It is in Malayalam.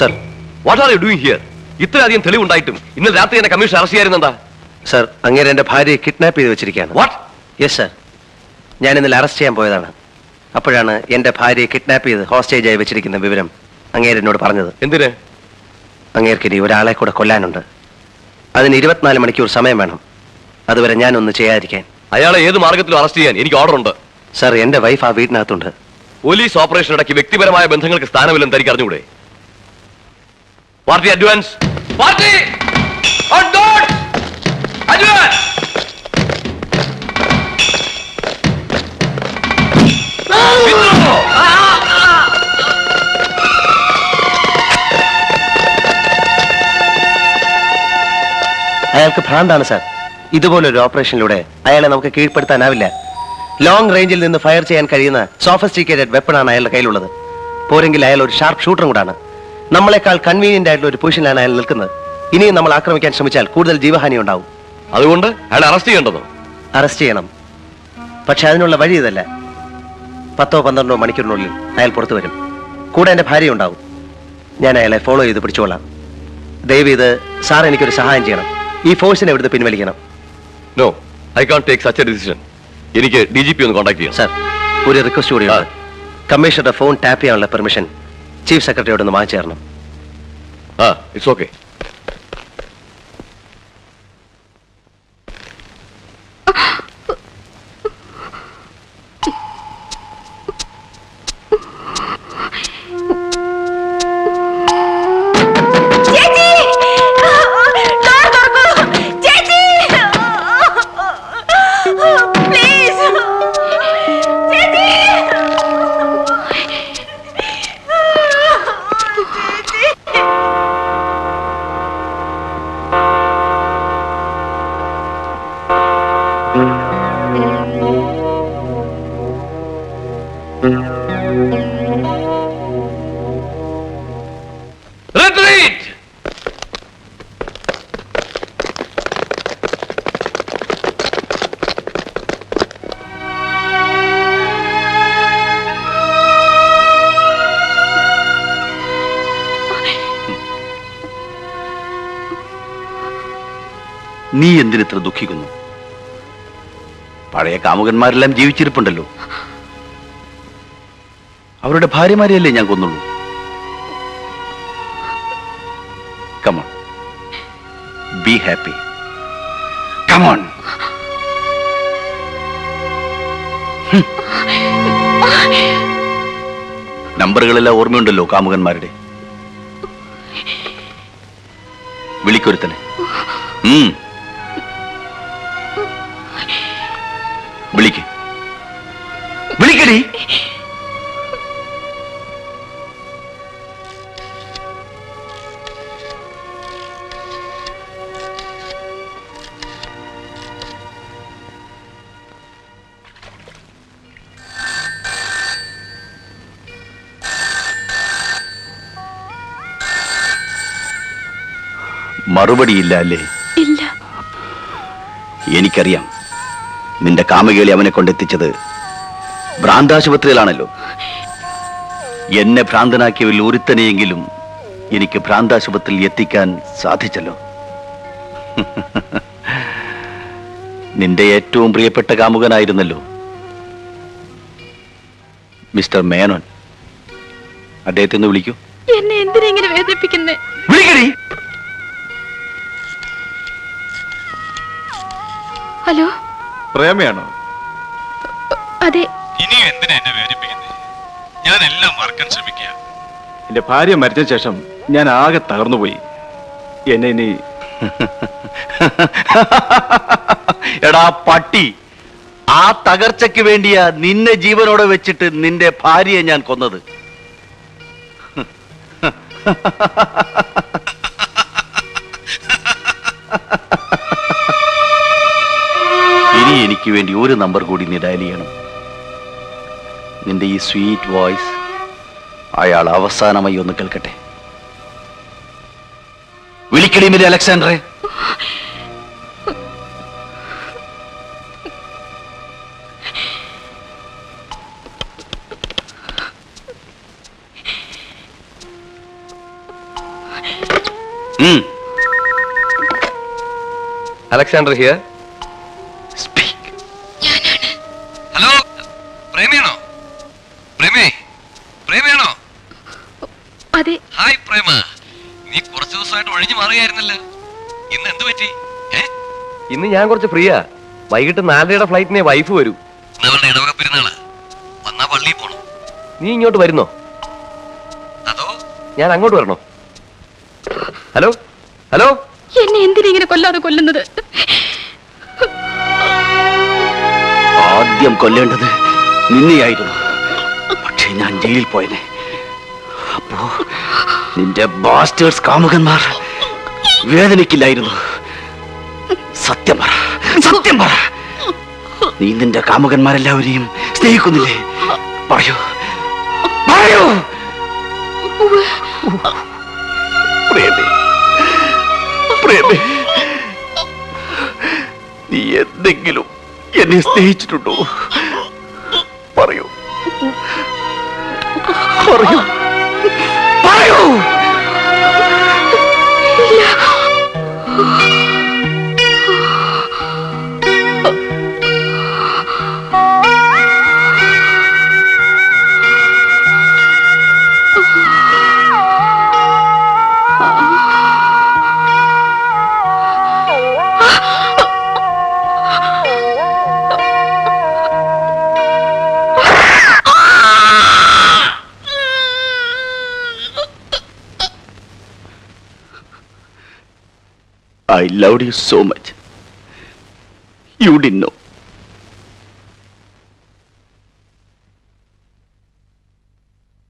Sir what are you doing here ഇത്രയധികം തെളിവുണ്ടായിട്ടും ഇന്നലെ രാത്രി എന്നെ കമ്മീഷൻ അറസ്റ്റ് ചെയ്യാറുണ്ടെന്താ സർ അങ്ങനെ എൻ്റെ ഭാര്യയെ കിഡ്നാപ്പ് ചെയ്ത് വെച്ചിരിക്കുകയാണ് വാട്ട് യെസ് സർ ഞാൻ ഇന്നലെ അറസ്റ്റ് ചെയ്യാൻ പോയതാണ് അപ്പോഴാണ് എന്റെ ഭാര്യയെ കിഡ്നാപ്പ് ചെയ്ത് ഹോസ്റ്റേജായി വെച്ചിരിക്കുന്ന വിവരം അങ്ങേര് എന്നോട് പറഞ്ഞത് എന്തിന് അങ്ങേർക്ക് ഒരാളെ കൂടെ കൊല്ലാനുണ്ട് അതിന് ഇരുപത്തിനാല് മണിക്കൂർ സമയം വേണം അതുവരെ ഞാനൊന്ന് ചെയ്യാതിരിക്കാൻ അയാളെ ഏത് മാർഗത്തിലും അറസ്റ്റ് ചെയ്യാൻ എനിക്ക് ഓർഡർ ഉണ്ട് സർ എൻ്റെ വൈഫ് ആ വീടിനകത്തുണ്ട് പോലീസ് ഓപ്പറേഷൻ ഇടയ്ക്ക് വ്യക്തിപരമായ ബന്ധങ്ങൾക്ക് സ്ഥാനമില്ലെന്ന് തനിക്ക് അറിഞ്ഞുകൂടെ പാർട്ടി അഡ്വാൻസ് പാർട്ടി oh, അയാൾക്ക് ഭ്രാന്താണ് സാർ ഇതുപോലൊരു ഓപ്പറേഷനിലൂടെ അയാളെ നമുക്ക് കീഴ്പ്പെടുത്താനാവില്ല ലോങ് റേഞ്ചിൽ നിന്ന് ഫയർ ചെയ്യാൻ കഴിയുന്ന സോഫിസ്റ്റിക്കേറ്റഡ് വെപ്പണാണ് അയാളുടെ കയ്യിലുള്ളത് പോരെങ്കിൽ അയാൾ ഒരു ഷാർപ്പ് ഷൂട്ടറും കൂടാണ് നമ്മളെക്കാൾ കൺവീനിയന്റ് ആയിട്ടുള്ള ഒരു പൊസിഷനിലാണ് അയാൾ നിൽക്കുന്നത് ഇനിയും നമ്മൾ ആക്രമിക്കാൻ ശ്രമിച്ചാൽ കൂടുതൽ ജീവഹാനി ഉണ്ടാവും അതുകൊണ്ട് അയാൾ അറസ്റ്റ് ചെയ്യേണ്ടതോ അറസ്റ്റ് ചെയ്യണം പക്ഷെ അതിനുള്ള വഴി ഇതല്ല പത്തോ പന്ത്രണ്ടോ മണിക്കൂറിനുള്ളിൽ അയാൾ പുറത്തു വരും കൂടെ എൻ്റെ ഭാര്യ ഉണ്ടാവും ഞാൻ അയാളെ ഫോളോ ചെയ്ത് പിടിച്ചോളാം ദയവ് ഇത് സാർ എനിക്കൊരു സഹായം ചെയ്യണം ഈ ഫോഴ്സിനെ ഇവിടുത്തെ പിൻവലിക്കണം no I can take such a decision എനിക്ക് ഡി ജി പി ഒന്ന് കോൺടാക്ട് ചെയ്യാം സാർ ഒരു റിക്വസ്റ്റ് കൂടിയാണ് കമ്മീഷണറുടെ ഫോൺ ടാപ്പ് ചെയ്യാനുള്ള പെർമിഷൻ ചീഫ് സെക്രട്ടറിയോടൊന്ന് വാങ്ങിച്ചേരണം ആ ഇറ്റ്സ് ഓക്കെ നീ എന്തിനിത്ര ദുഃഖിക്കുന്നു പഴയ കാമുകന്മാരെല്ലാം ജീവിച്ചിരിപ്പുണ്ടല്ലോ അവരുടെ ഭാര്യമാരെയല്ലേ ഞാൻ കൊന്നുള്ളൂ come on be happy come on നമ്പറുകളെല്ലാം ഓർമ്മയുണ്ടല്ലോ കാമുകന്മാരുടെ വിളിക്കൊരുത്തനെ ഉം മറുപടിയില്ല അല്ലേ ഇല്ല എനിക്കറിയാം നിന്റെ കാമകേളി അവനെ കൊണ്ടെത്തിച്ചത് ഭ്രാന്താശുപത്രിയിലാണല്ലോ എന്നെ ഭ്രാന്തനാക്കിയവൽ ഒരുത്തനെയെങ്കിലും എനിക്ക് ഭ്രാന്താശുപത്രിയിൽ എത്തിക്കാൻ സാധിച്ചല്ലോ നിന്റെ ഏറ്റവും പ്രിയപ്പെട്ട കാമുകനായിരുന്നല്ലോ മിസ്റ്റർ മേനോൻ അദ്ദേഹത്തിന് വിളിക്കൂ എന്നെ എന്തിനെങ്ങനെ വേദനിപ്പിക്കുന്നേ വിളിക്കടി ഹലോ പ്രേമയാണോ അതെ ഇനിയും എന്തിനാ എന്നെ വേദനിപ്പിക്കുന്നത് ഞാൻ എല്ലാം മറക്കാൻ ശ്രമിക്കുക എന്റെ ഭാര്യ മരിച്ച ശേഷം ഞാൻ ആകെ തകർന്നുപോയി എന്നെ ഇനി എടാ പട്ടി ആ തകർച്ചയ്ക്ക് വേണ്ടിയാ നിന്നെ ജീവനോടെ വെച്ചിട്ട് നിന്റെ ഭാര്യയെ ഞാൻ കൊന്നത് ha ha ha എനിക്ക് വേണ്ടി ഒരു നമ്പർ കൂടി നീ ഡയൽ ചെയ്യണം നിന്റെ ഈ സ്വീറ്റ് വോയിസ് അയാൾ അവസാനമായി ഒന്ന് കേൾക്കട്ടെ വിളിക്കടി മിലി അലക്സാണ്ടറെ Alexander here. ദിവസമായിട്ട് ഒഴിഞ്ഞു മാറുകയായിരുന്നല്ലോ ഇന്ന് എന്ത് പറ്റി ഇന്ന് ഞാൻ കുറച്ച് ഫ്രീയാ വൈകിട്ട് നാലരയുടെ ഫ്ലൈറ്റിനെ വൈഫ് വരൂ ഇടവക പെരുന്നാള് വന്നാ പള്ളിയിൽ പോണം നീ ഇങ്ങോട്ട് വരുന്നോ അതോ ഞാൻ അങ്ങോട്ട് വരണോ ഹലോ ഹലോ എന്നെ എന്തിനെ കൊല്ലാതെ കൊല്ലുന്നത് ആദ്യം കൊല്ലേണ്ടത് നിന്നെയായിരുന്നു പക്ഷേ ഞാൻ ജയിലിൽ പോയനെ അപ്പോ നിന്റെ ബാസ്റ്റേഴ്സ് കാമുകന്മാർ വേദനിക്കില്ലായിരുന്നു സത്യം പറ സത്യം പറ നീ നിന്റെ കാമുകന്മാരെല്ലാവരെയും സ്നേഹിക്കുന്നില്ലേ പറയൂ പറയൂ പ്രേമേ പ്രേമേ നീ എന്തെങ്കിലും എന്നെ സ്നേഹിച്ചിട്ടുണ്ടോ പറയൂ പറയൂ Woo! I loved you so much. You didn't know.